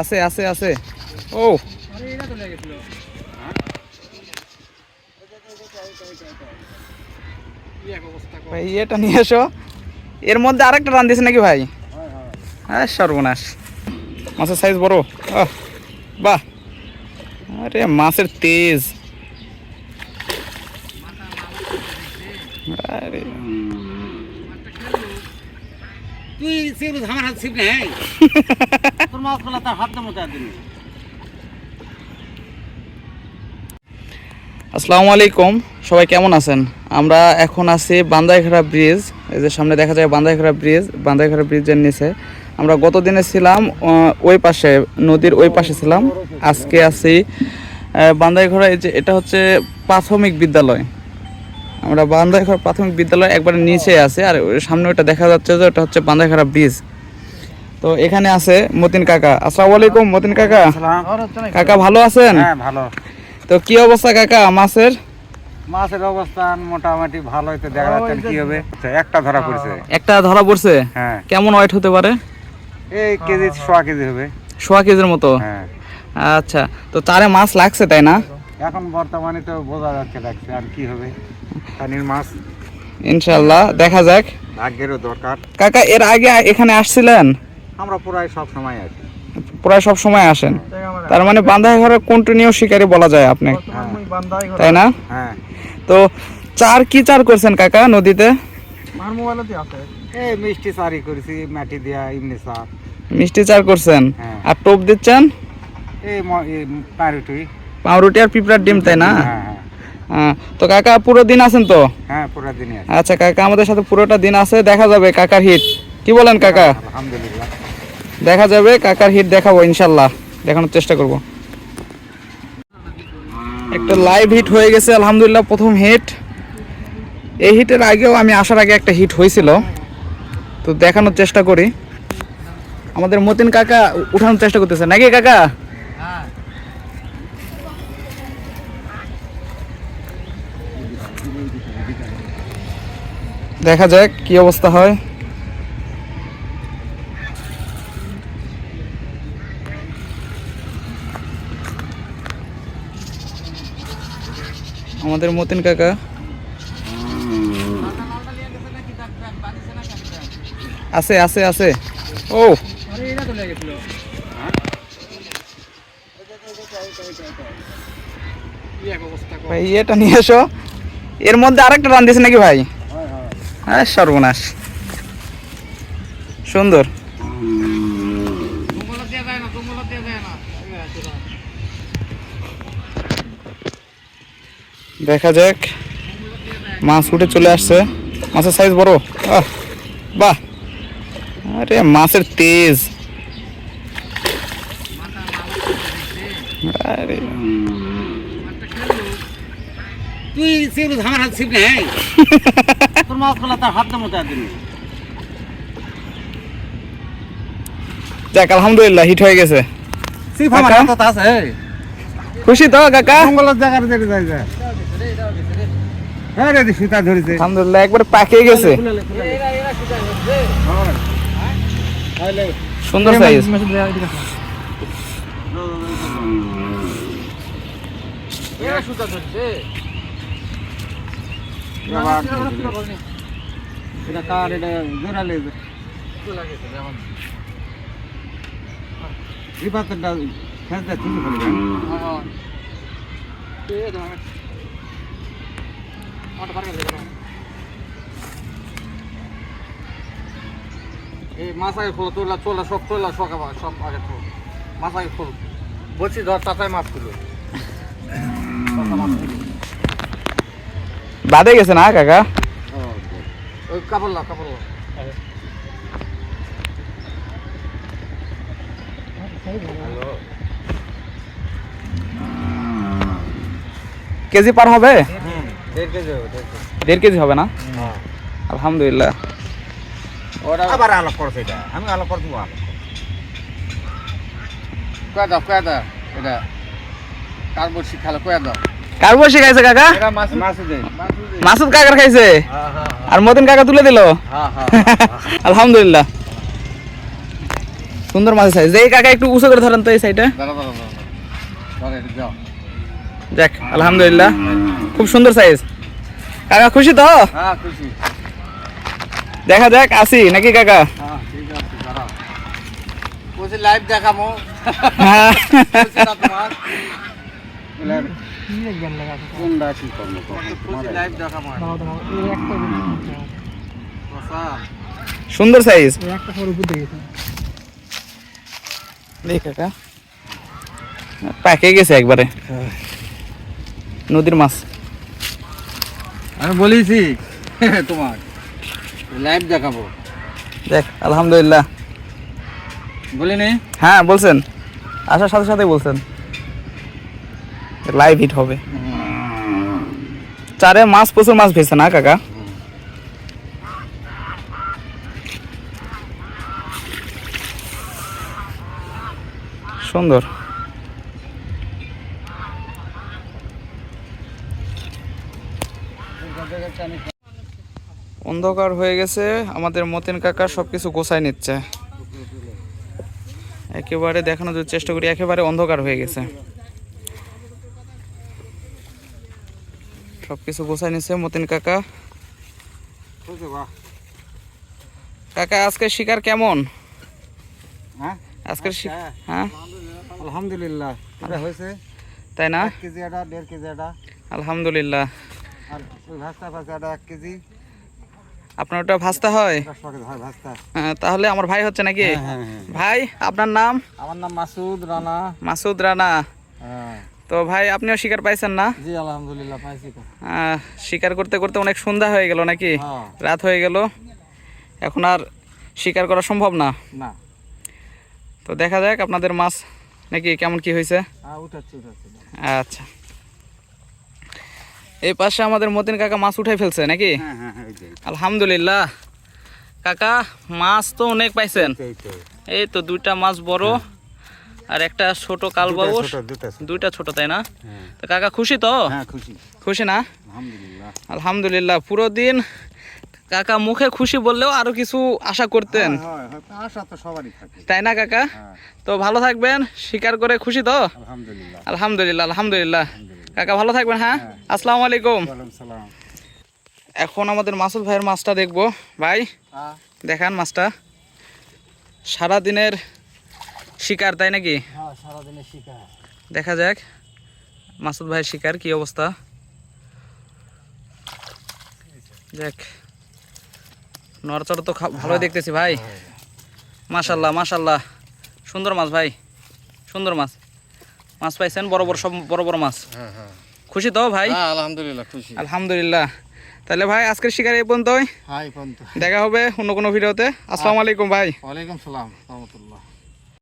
আছে আছে আছে। ও। ভাই, এটা নিয়ে এসো। এর মধ্যে আরেকটা রান দিয়েছে নাকি ভাই? হ্যাঁ সর্বনাশ। মাছের সাইজ বড়। বাহ। আরে, মাছের তেজ। আরে তুই আমার হাত নেই? তোর মাছ ফেলা তার হাত দেবো তার দিন আসসালামু আলাইকুম সবাই কেমন আছেন? আমরা এখন আছি বান্দাইখাড়া ব্রিজ এই যে সামনে দেখা যায় বান্দাইখাড়া ব্রিজ বান্দাইখাড়া ব্রিজের নিচে। আমরা গত দিনে ছিলাম ওই পাশে নদীর ওই পাশে ছিলাম। আজকে আছি আহ, এই যে এটা হচ্ছে প্রাথমিক বিদ্যালয়। আমরা বান্দাইখাড়া প্রাথমিক বিদ্যালয় একবারে নিচে আছে আর সামনে ওটা দেখা যাচ্ছে যে ওটা হচ্ছে বান্দাইখাড়া ব্রিজ তো এখানে আছে মতিন কাকা। আসসালামু আলাইকুম মতিন কাকা। কাকা ভালো আছেন? হ্যাঁ ভালো। তো কি অবস্থা কাকা মাছের? মাছের অবস্থান মোটামুটি ভালোই তো দেখা যাচ্ছে কি হবে। আচ্ছা, একটা ধরা পড়ছে। একটা ধরা পড়ছে? হ্যাঁ। কেমন ওয়েট হতে পারে? এই কেজি সোয়া কেজি হবে। সোয়া কেজির মতো? হ্যাঁ। আচ্ছা তো তারে মাছ লাগছে তাই না? এখন বর্তমানে তো বোঝা যাচ্ছে লাগছে আর কি হবে। পানির মাছ। ইনশাল্লাহ দেখা যাক। ভাগ্যেরও দরকার। কাকা এর আগে এখানে আসছিলেন? আমরা প্রায় সব সময় আছি প্রায় সব সময় আসেন। তার মানে বান্ধাই ঘরে কন্টিনিউ শিকারি বলা যায় আপনি। তাই না? হ্যাঁ। তো চার কি চার করছেন কাকা নদীতে? এই মিষ্টি চারি করেছি মাটি দিয়া এমনি চার। মিষ্টি চার করছেন? হ্যাঁ। আর টোপ দিচ্ছেন? এই পাউরুটি। পাউরুটি আর পিঁপড়ার ডিম তাই না? হ্যাঁ হ্যাঁ হ্যাঁ, তো কাকা পুরো দিন আছেন তো? হ্যাঁ পুরা দিনই আছে। আচ্ছা কাকা আমাদের সাথে পুরোটা দিন আছে দেখা যাবে কাকার হিট কি বলেন কাকা? আলহামদুলিল্লাহ। দেখা যাবে কাকার হিট দেখাবো ইনশাল্লাহ। দেখানোর চেষ্টা করব। একটা লাইভ হিট হয়ে গেছে আলহামদুলিল্লাহ প্রথম হিট এই হিটের আগেও আমি আসার আগে একটা হিট হয়েছিল। তো দেখানোর চেষ্টা করি। আমাদের মতিন কাকা উঠানোর চেষ্টা করতেছে। নাকি কাকা? দেখা যাক কি অবস্থা হয়। আমাদের মতিন কাকা। আছে আছে আছে। ও। ভাই এটা নিয়ে এসো। এর মধ্যে আরেকটা রান দিয়েছে নাকি ভাই? হ্যাঁ সর্বনাশ। সুন্দর। দেখা যাক। মাছ উঠে চলে আসছে। মাছের সাইজ বড়। বাহ। আরে, মাছের তেজ। আরে। তুই সেগুলো আমার হাত ছিপ নেই তোর মাছ ফেলা তার হাত দেবো তার দিন যাক আলহামদুলিল্লাহ হিট হয়ে গেছে। ছিপ আমার আছে খুশি তো কাকা? মঙ্গলের জায়গার যেতে যাই যায় হ্যাঁ রে সুতা ধরেছে। আলহামদুলিল্লাহ একবার পাকিয়ে গেছে। সুন্দর সাইজ এটা কার মাছ খোলো, তোলা চোলা সব তোলা সব সব আগে খোলো। মাছ আগে খোলো। বলছি ধর, চাচাই মাছ তুলো বাদে গেছে না কাকা? কেজি পার হবে? দেড় কেজি হবে না? আলহামদুলিল্লাহ। ওরা আবার আলাপ করছে এটা। আমি আলাপ করে দেবো আলাপ কয়ে দাও কয়ে দাও এটা। কার বসি খেলো কয়ে দাও। কার বসে খাইছে কাকা? মাসুদ। কাকার খাইছে? আর মতিন কাকা তুলে দিল? হ্যাঁ হ্যাঁ আলহামদুলিল্লাহ। সুন্দর মাছের সাইজ এই কাকা একটু উঁচু করে ধরেন তো এই সাইডে দাঁড়া দাঁড়া দাঁড়া ধরে এটা যাও। যাক আলহামদুলিল্লাহ। খুব সুন্দর সাইজ কাকা খুশি তো? হ্যাঁ দেখা যাক আসি নাকি কাকা? হ্যাঁ লাইভ দেখামো হ্যাঁ। কোনটা কি করব সুন্দর সাইজ দেখ কাকা। প্যাকে গেছে একবারে। নদীর মাছ। আমি বলেছি তোমার। লাইভ দেখাবো। দেখ আলহামদুলিল্লাহ। বলিনি? হ্যাঁ বলছেন। আসার সাথে সাথে বলছেন। লাইভ হিট হবে। চারে মাছ, প্রচুর মাছ ভেসে না, কাকা? সুন্দর। অন্ধকার হয়ে গেছে, আমাদের মতিন কাকা সবকিছু গোছায় নিচ্ছে। একেবারে দেখানোর চেষ্টা করি, একেবারে অন্ধকার হয়ে গেছে। সবকিছু গোছায় নিচ্ছে মতিন কাকা। কাকা আজকে শিকার কেমন? হ্যাঁ? আজকের হ্যাঁ? আলহামদুলিল্লাহ। হয়েছে তাই না? কেজি এটা দেড় কেজি এটা। আলহামদুলিল্লাহ। আর ভাস্তা ফাস্তা এটা এক কেজি। আপনার ওটা ভাস্তা হয়? হয় ভাস্তা। তাহলে আমার ভাই হচ্ছে নাকি? ভাই আপনার নাম? আমার নাম মাসুদ রানা। মাসুদ রানা। তো ভাই আপনিও শিকার পাইছেন না? জি আলহামদুলিল্লাহ পাইছি শিকার করতে করতে অনেক সন্ধ্যা হয়ে গেল নাকি? হ্যাঁ। রাত হয়ে গেল। এখন আর শিকার করা সম্ভব না? না। তো দেখা যাক আপনাদের মাছ নাকি কেমন কি হয়েছে। হ্যাঁ আচ্ছা। এই পাশে আমাদের মতিন কাকা মাছ উঠে ফেলছে নাকি? হ্যাঁ আলহামদুলিল্লাহ। কাকা মাছ তো অনেক পাইছেন। এই তো দুইটা মাছ বড়। আর একটা ছোট ছোট। দুইটা ছোট তাই না? হ্যাঁ। তো কাকা খুশি তো? হ্যাঁ খুশি। না? আলহামদুলিল্লাহ। পুরো দিন কাকা মুখে খুশি বললেও আরও কিছু আশা করতেন। তাই না কাকা? হ্যাঁ। তো ভালো থাকবেন শিকার করে খুশি তো? আলহামদুলিল্লাহ। আলহামদুলিল্লাহ কাকা ভালো থাকবেন হ্যাঁ? আসসালামু আলাইকুম। সালাম। এখন আমাদের মাসুদ ভাইয়ের মাছটা দেখব। ভাই দেখান মাছটা। সারা দিনের শিকার তাই নাকি? হ্যাঁ সারাদিনে শিকার। দেখা যাক। মাসুদ ভাইয়ের শিকার কি অবস্থা? যাক। নড়চড় তো ভালোই দেখতেছি ভাই। মাশাল্লাহ মাশাল্লাহ। সুন্দর মাছ ভাই সুন্দর মাছ। মাছ পাইছেন বড় বড় সব বড় বড় মাছ। হ্যাঁ হ্যাঁ। খুশি তো ভাই? হ্যাঁ আলহামদুলিল্লাহ খুশি। আলহামদুলিল্লাহ। তাহলে ভাই আজকের শিকার এই পর্যন্তই। দেখা হবে অন্য কোনো ভিডিওতে। আসসালামু আলাইকুম ভাই। ওয়ালাইকুম সালাম রহমতুল্লাহ।